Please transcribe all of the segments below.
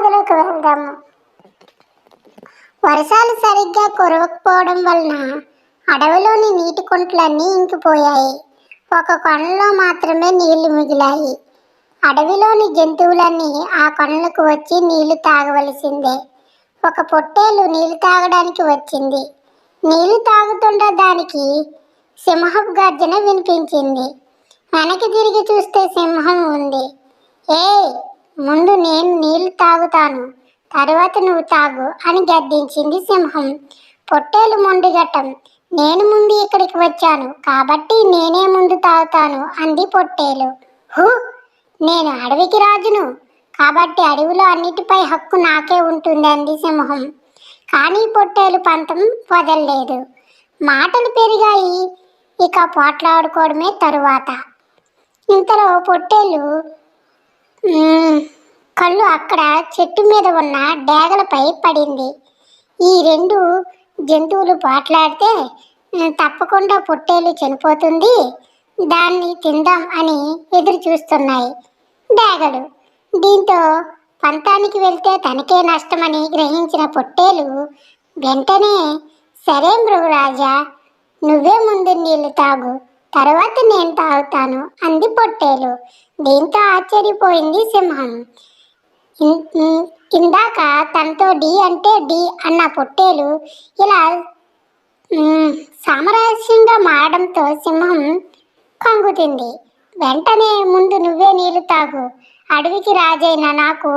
కథలోకి వెళ్దాము. వర్షాలు సరిగ్గా కురవకపోవడం వలన అడవిలోని నీటి కుంటలన్నీ ఇంకిపోయాయి. ఒక కొండలో మాత్రమే నీళ్ళు మిగిలాయి. అడవిలోని జంతువులన్నీ ఆ కొండలకు వచ్చి నీళ్ళు తాగవలసిందే. ఒక పొట్టేలు నీళ్ళు తాగడానికి వచ్చింది. నీళ్ళు తాగుతుండ దానికి సింహపు గర్జన వినిపించింది. వెనక్కి తిరిగి చూస్తే సింహం ఉంది. ఏ ముందు నేను నీళ్ళు తాగుతాను తర్వాత నువ్వు తాగు అని గద్దించింది సింహం. పొట్టేలు మొండిగట్టం నేను ముందు ఇక్కడికి వచ్చాను కాబట్టి నేనే ముందు తాగుతాను అంది పొట్టేలు. హూ నేను అడవికి రాజును కాబట్టి అడవిలో అన్నిటిపై హక్కు నాకే ఉంటుంది అంది సింహం. కానీ పొట్టేలు పంతం వదలలేదు. మాటలు పెరిగాయి ఇక పోట్లాడుకోవడమే తరువాత. ఇంతలో పొట్టేలు కళ్ళు అక్కడ చెట్టు మీద ఉన్న డేగలపై పడింది. ఈ రెండు జంతువులు పోట్లాడితే తప్పకుండా పొట్టేలు చనిపోతుంది. దాన్ని తిందాం అని ఎదురు చూస్తున్నాయి డేగలు. దీంతో పంతానికి వెళ్తే తనకే నష్టమని గ్రహించిన పొట్టేలు వెంటనే సరే మృగరాజా నువ్వే ముందు నీళ్ళు తాగు. తర్వాత నేను తాగుతాను అంది పొట్టేలు. దీంతో ఆశ్చర్యపోయింది సింహం. ఇందాక తనతో డి అంటే డి అన్న పొట్టేలు ఇలా సామరస్యంగా మారడంతో సింహం కంగుతింది. వెంటనే ముందు నువ్వే నీళ్ళు తాగు. అడవికి రాజైన నాకు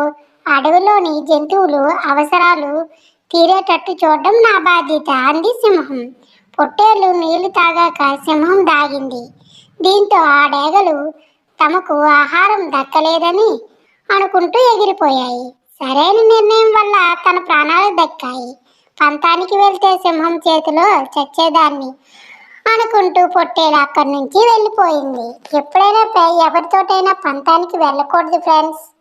అడవిలోని జంతువులు అవసరాలు తీరేటట్టు చూడడం నా బాధ్యత అంది సింహం. పొట్టేలు నీళ్ళు తాగాక సింహం దాగింది. దీంతో ఆ డేగలు తమకు ఆహారం దక్కలేదని అనుకుంటూ ఎగిరిపోయాయి. సరైన నిర్ణయం వల్ల తన ప్రాణాలు దక్కాయి. పంతానికి వెళ్తే సింహం చేతిలో చచ్చేదాన్ని అనుకుంటూ పొట్టేలు అక్కడి నుంచి వెళ్ళిపోయింది. ఎప్పుడైనా ఎవరితోటైనా పంతానికి వెళ్ళకూడదు ఫ్రెండ్స్.